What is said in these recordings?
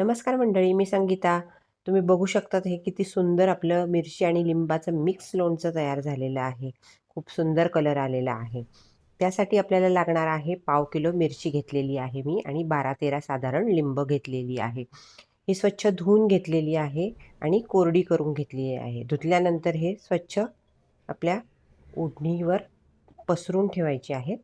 नमस्कार मंडळी मी संगीता. तुम्ही बघू शकतात हे किती सुंदर आपलं मिरची आणि लिंबाचं मिक्स लोणचं तयार झालेलं आहे. खूप सुंदर कलर आलेला आहे. त्यासाठी आपल्याला लागणार आहे पाव किलो मिरची घेतलेली आहे मी आणि बारा तेरा साधारण लिंब घेतलेली आहे. ही स्वच्छ धुवून घेतलेली आहे आणि कोरडी करून घेतलेली आहे. धुतल्यानंतर हे स्वच्छ आपल्या ओढणीवर पसरून ठेवायची आहेत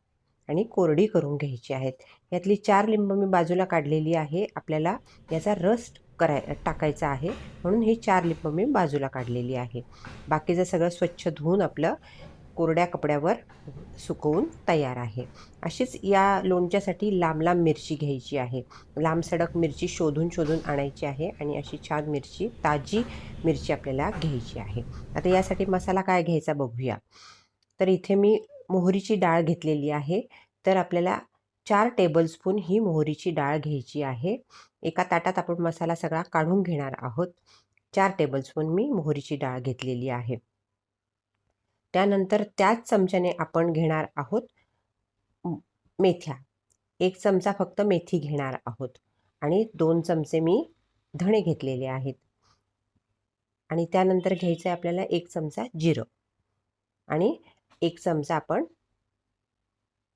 आणि कोरडी करून घ्यायची आहेत. यातली चार लिंब मी बाजूला काढलेली आहे. आपल्याला याचा रस कराय टाकायचा आहे. म्हणून ही चार लिंब मी बाजूला काढलेली आहे. बाकीचं सगळं स्वच्छ धुवून आपलं कोरड्या कपड्यावर सुकवून तयार आहे. अशीच या लोणच्यासाठी लांब लांब मिरची घ्यायची आहे. लांब सडक मिरची शोधून शोधून आणायची आहे आणि अशी छान मिरची ताजी मिरची आपल्याला घ्यायची आहे. आता यासाठी मसाला काय घ्यायचा बघूया. तर इथे मी मोहरीची डाळ घेतलेली आहे. तर आपल्याला चार टेबलस्पून ही मोहरीची डाळ घ्यायची आहे. एका ताटात आपण मसाला सगळा काढून घेणार आहोत. चार टेबलस्पून मी मोहरीची डाळ घेतलेली आहे. त्यानंतर त्याच चमच्याने आपण घेणार आहोत मेथ्या. एक चमचा फक्त मेथी घेणार आहोत. आणि दोन चमचे मी धणे घेतलेले आहेत. आणि त्यानंतर घ्यायचं आहे आपल्याला एक चमचा जिरं. आणि एक चमचा आपण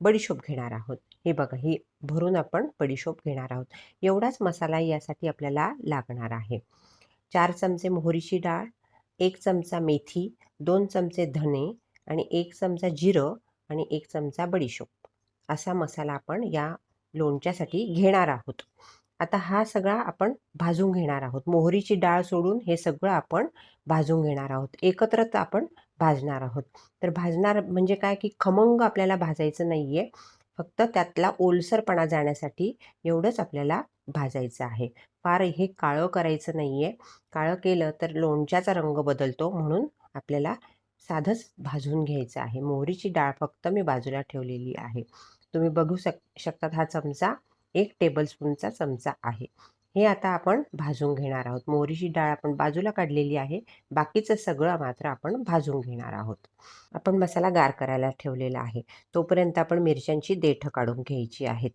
बडीशोप घेणार आहोत. हे बघा ही भरून आपण बडीशोप घेणार आहोत. एवढाच मसाला यासाठी आपल्याला लागणार आहे. चार चमचे मोहरीची डाळ एक चमचा मेथी दोन चमचे धने आणि एक चमचा जिरं आणि एक चमचा बडीशोप. असा मसाला आपण या लोणच्यासाठी घेणार आहोत. आता हा सगळा आपण भाजून घेणार आहोत. मोहरीची डाळ सोडून हे सगळं आपण भाजून घेणार आहोत. एकत्रच आपण भाजणार आहोत. तर भाजणार म्हणजे काय की खमंग आपल्याला भाजायचं नाही आहे फक्त त्यातला ओलसरपणा जाण्यासाठी एवढंच आपल्याला भाजायचं आहे. फार हे काळं करायचं नाही आहे काळं केलं तर लोणच्याचा रंग बदलतो म्हणून आपल्याला साधंच भाजून घ्यायचं आहे. मोहरीची डाळ फक्त मी बाजूला ठेवलेली आहे. तुम्ही बघू शक शकतात हा चमचा. एक टेबलस्पूनचा चमचा आहे. हे आता आपण भाजून घेणार आहोत. मोहरीची डाळ आपण बाजूला काढलेली आहे. बाकीचं सगळं मात्र आपण भाजून घेणार आहोत. आपण मसाला गार करायला ठेवलेला आहे. तोपर्यंत आपण मिरच्यांची देठं काढून घ्यायची आहेत.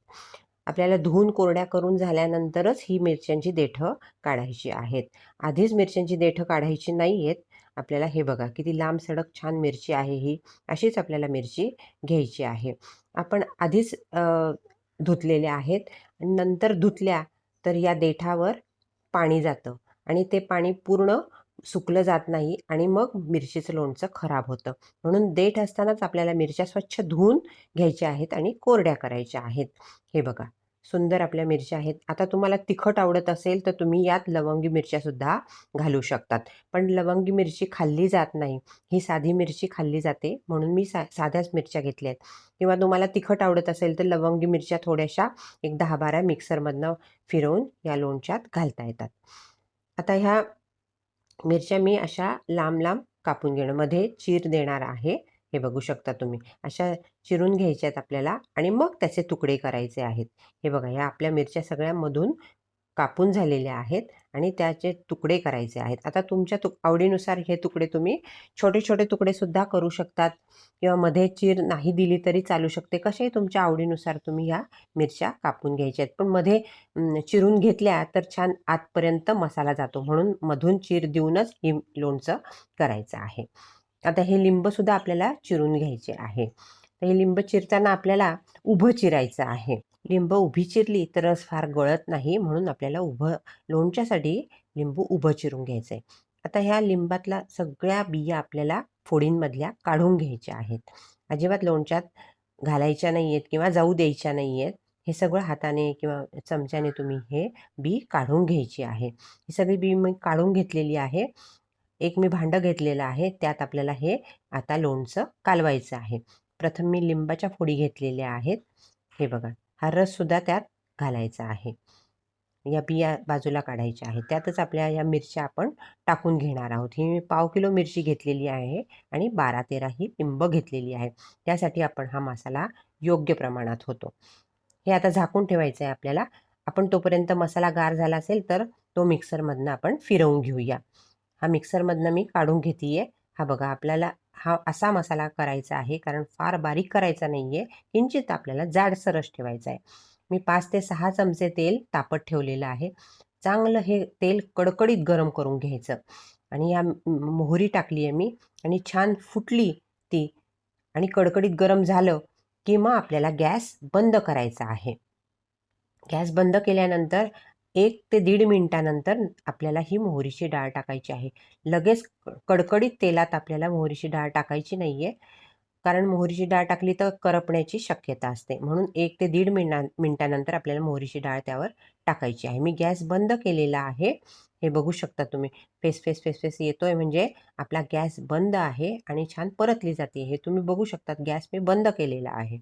आपल्याला धुवून कोरड्या करून झाल्यानंतरच ही मिरच्यांची देठं काढायची आहेत. आधीच मिरच्यांची देठं काढायची नाही आहेत आपल्याला हे बघा किती लांब सडक छान मिरची आहे ही. अशीच आपल्याला मिरची घ्यायची आहे. आपण आधीच धुतलेल्या आहेत आणि नंतर धुतल्या तर या देठावर पाणी जातं आणि ते पाणी पूर्ण सुकलं जात नाही आणि मग मिरचीचं लोणचं खराब होतं. म्हणून देठ असतानाच आपल्याला मिरच्या स्वच्छ धुवून घ्यायच्या आहेत आणि कोरड्या करायच्या आहेत. हे बघा. सुंदर आपल्या मिरच्या आहेत. आता तुम्हाला तिखट आवडत असेल तर तुम्ही यात लवंगी मिरच्यासुद्धा घालू शकतात. पण लवंगी मिरची खाल्ली जात नाही. ही साधी मिरची खाल्ली जाते म्हणून मी सा साध्याच मिरच्या घेतल्या आहेत. किंवा तुम्हाला तिखट आवडत असेल तर लवंगी मिरच्या थोड्याशा एक दहा बारा मिक्सरमधनं फिरवून या लोणच्यात घालता येतात. आता ह्या मिरच्या मी अशा लांब लांब कापून घेणं मध्ये चीर देणार आहे. हे बघू शकता तुम्ही. अशा चिरून घ्यायच्या आहेत आपल्याला आणि मग त्याचे तुकडे करायचे आहेत. हे बघा ह्या आपल्या मिरच्या सगळ्यामधून कापून झालेल्या आहेत आणि त्याचे तुकडे करायचे आहेत. आता तुमच्या तु आवडीनुसार हे तुकडे तुम्ही छोटे छोटे तुकडेसुद्धा करू शकतात किंवा मध्ये चीर नाही दिली तरी चालू शकते. कशाही तुमच्या आवडीनुसार तुम्ही ह्या मिरच्या कापून घ्यायच्या आहेत पण मध्ये चिरून घेतल्या तर छान आतपर्यंत मसाला जातो म्हणून मधून चीर देऊनच ही लोणचं करायचं आहे. आता हे लिंबसुद्धा आपल्याला चिरून घ्यायचे आहे. तर हे लिंब चिरताना आपल्याला उभं चिरायचं आहे. लिंब उभी चिरली तर रस फार गळत नाही म्हणून आपल्याला उभं लोणच्यासाठी लिंबू उभं चिरून घ्यायचं आहे आता ह्या लिंबातला सगळ्या बिया आपल्याला फोडींमधल्या काढून घ्यायच्या आहेत. अजिबात लोणच्यात घालायच्या नाही आहेत किंवा जाऊ द्यायच्या नाही आहेत हे सगळं हाताने किंवा चमच्याने तुम्ही हे बी काढून घ्यायची आहे. ही सगळी बी मी काढून घेतलेली आहे. एक मी भांडं घेतलेलं आहे त्यात आपल्याला हे आता लोणचं कालवायचं आहे. प्रथम मी लिंबाच्या फोडी घेतलेल्या आहेत. हे बघा हा रससुद्धा त्यात घालायचा आहे. या बिया बाजूला काढायच्या आहेत. त्यातच आपल्या या मिरच्या आपण टाकून घेणार आहोत. ही मी पाव किलो मिरची घेतलेली आहे आणि बारा तेरा ही लिंब घेतलेली आहे. त्यासाठी आपण हा मसाला योग्य प्रमाणात होतो. हे आता झाकून ठेवायचं आहे आपल्याला. आपण तोपर्यंत मसाला गार झाला असेल तर तो मिक्सरमधनं आपण फिरवून घेऊया. हा मिक्सरमधनं मी काढून घेते आहे हा बघा आपल्याला हा असा मसाला करायचा आहे कारण फार बारीक करायचा नाही आहे किंचित आपल्याला जाडसरच ठेवायचा आहे. मी पाच ते सहा चमचे तेल तापत ठेवलेलं आहे. चांगलं हे तेल कडकडीत गरम करून घ्यायचं. आणि या मोहरी टाकली आहे मी आणि छान फुटली ती आणि कडकडीत गरम झालं की मग आपल्याला गॅस बंद करायचा आहे. गॅस बंद केल्यानंतर एक ते दीड मिनिटानंतर आपल्याला ही मोहरीची डाळ टाकायची आहे. लगेच कडकडीत तेलात आपल्याला मोहरीची डाळ टाकायची नाही आहे कारण मोहरीची डाळ टाकली तर करपण्याची शक्यता असते. म्हणून एक ते दीड मिना मिनटानंतर आपल्याला मोहरीची डाळ त्यावर टाकायची आहे. मी गॅस बंद केलेला आहे. हे बघू शकता तुम्ही. फेस फेस फेस फेस येतोय म्हणजे आपला गॅस बंद आहे आणि छान परतली जाते. हे तुम्ही बघू शकतात. गॅस मी बंद केलेला आहे.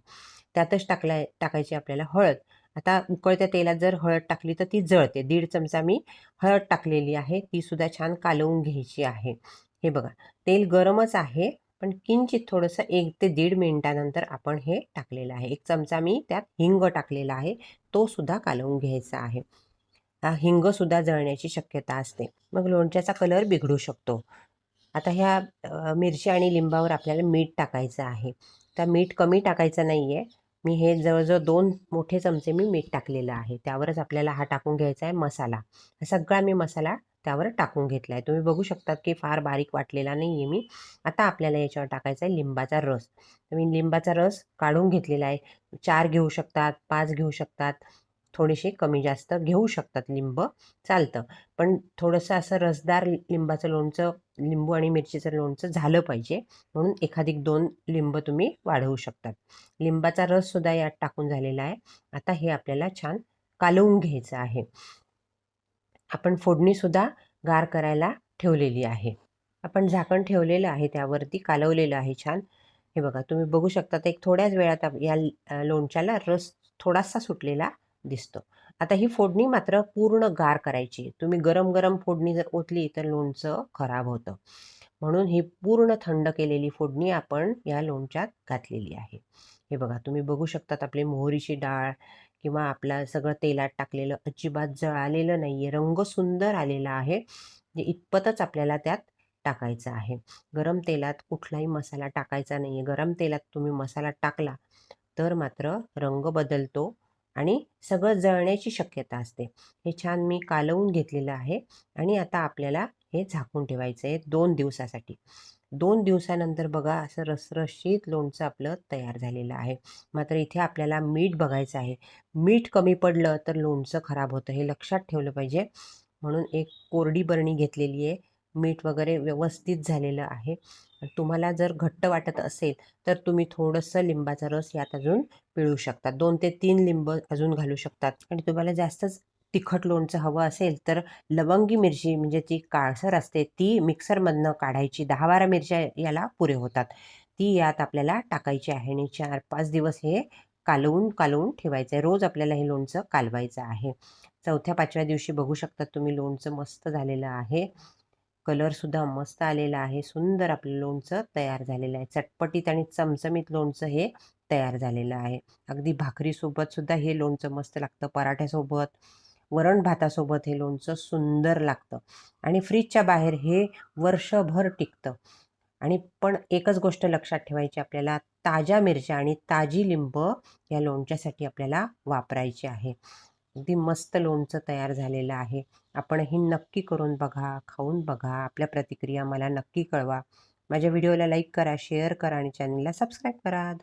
त्यातच टाकला टाकायची आपल्याला हळद. आता उकळत्या तेलात जर हळद टाकली तर ती जळते. दीड चमचा मी हळद टाकलेली आहे. ती सुद्धा छान कालवून घ्यायची आहे. हे बघा तेल गरमच आहे पण किंचित थोडंसं एक ते दीड मिनिटानंतर आपण हे टाकलेलं आहे. एक चमचा मी त्यात हिंग टाकलेला आहे. तो सुद्धा कालवून घ्यायचा आहे. हिंगसुद्धा हिंग सुद्धा जळण्याची शक्यता असते. मग लोणच्याचा कलर बिघडू शकतो. आता ह्या मिरची आणि लिंबावर आपल्याला मीठ टाकायचं आहे. तर मीठ कमी टाकायचं नाही आहे मी हे जवळजवळ दोन मोठे चमचे मी मीठ टाकलेलं आहे. त्यावरच आपल्याला हा टाकून घ्यायचा आहे मसाला. हा सगळा मी मसाला त्यावर टाकून घेतला आहे तुम्ही बघू शकतात की फार बारीक वाटलेला नाही आहे मी. आता आपल्याला याच्यावर टाकायचा आहे लिंबाचा रस. तर मी लिंबाचा रस काढून घेतलेला आहे. चार घेऊ शकतात पाच घेऊ शकतात. थोडेसे कमी जास्त घेऊ शकतात लिंब चालतं. पण थोडंसं असं रसदार लिंबाचं लोणचं लिंबू आणि मिरचीचं लोणचं झालं पाहिजे. म्हणून एखादी दोन लिंब तुम्ही वाढवू शकतात. लिंबाचा रससुद्धा यात टाकून झालेला आहे. आता हे आपल्याला छान कालवून घ्यायचं आहे. आपण फोडणीसुद्धा गार करायला ठेवलेली आहे. आपण झाकण ठेवलेलं आहे त्यावरती कालवलेलं आहे छान. हे बघा तुम्ही बघू शकता एक थोड्याच वेळात या लोणच्याला रस थोडासा सुटलेला दिसतो. आता ही फोडणी मात्र पूर्ण गार करायची. तुम्ही गरम गरम फोडणी जर ओतली तर लोणचं खराब होतं. म्हणून ही पूर्ण थंड केलेली फोडणी आपण या लोणच्यात घातलेली आहे. हे बघा तुम्ही बघू शकतात आपली मोहरीची डाळ किंवा आपला सगळं तेलात टाकलेलं अजिबात जळालेलं नाही आहे रंग सुंदर आलेला आहे. जे इतपतच आपल्याला त्यात टाकायचं आहे. गरम तेलात कुठलाही मसाला टाकायचा नाही आहे गरम तेलात तुम्ही मसाला टाकला तर मात्र रंग बदलतो. आणि सगळं जळण्याची शक्यता असते. हे छान मी कालवून घेतलेलं आहे आणि आता आपल्याला हे झाकून ठेवायचं आहे दोन दिवसासाठी. दोन दिवसानंतर बघा असं रसरशीत लोणचं आपलं तयार झालेलं आहे. मात्र इथे आपल्याला मीठ बघायचं आहे. मीठ कमी पडलं तर लोणचं खराब होतं हे लक्षात ठेवलं पाहिजे. म्हणून एक कोरडी बरणी घेतलेली आहे. मीठ वगैरे व्यवस्थित झालेलं आहे. तुम्हाला जर घट्ट वाटत असेल तर तुम्ही थोडंसं लिंबाचा रस यात अजून पिळू शकता. दोन ते तीन लिंब अजून घालू शकतात. आणि तुम्हाला जास्तच तिखट लोणचं हवं असेल तर लवंगी मिरची म्हणजे ती काळसर असते ती मिक्सरमधनं काढायची. दहा बारा मिरच्या याला पुरे होतात. ती यात आपल्याला टाकायची आहे आणि चार पाच दिवस हे कालवून कालवून ठेवायचं आहे. रोज आपल्याला हे लोणचं कालवायचं आहे. चौथ्या पाचव्या दिवशी बघू शकतात तुम्ही लोणचं मस्त झालेलं आहे. कलरसुद्धा मस्त आलेला आहे. सुंदर आपलं लोणचं तयार झालेलं आहे. चटपटीत आणि चमचमीत लोणचं हे तयार झालेलं आहे. अगदी भाकरीसोबतसुद्धा हे लोणचं मस्त लागतं. पराठ्यासोबत वरण भातासोबत हे लोणचं सुंदर लागतं. आणि फ्रीजच्या बाहेर हे वर्षभर टिकतं. आणि पण एकच गोष्ट लक्षात ठेवायची आपल्याला ताज्या मिरच्या आणि ताजी लिंब या लोणच्यासाठी आपल्याला वापरायची आहे. अगदी मस्त लोणचं तयार झालेलं आहे. आपणही नक्की करून बघा खाऊन बघा. आपल्या प्रतिक्रिया मला नक्की कळवा. माझ्या व्हिडिओला लाईक करा शेअर करा आणि चॅनलला सबस्क्राईब करा.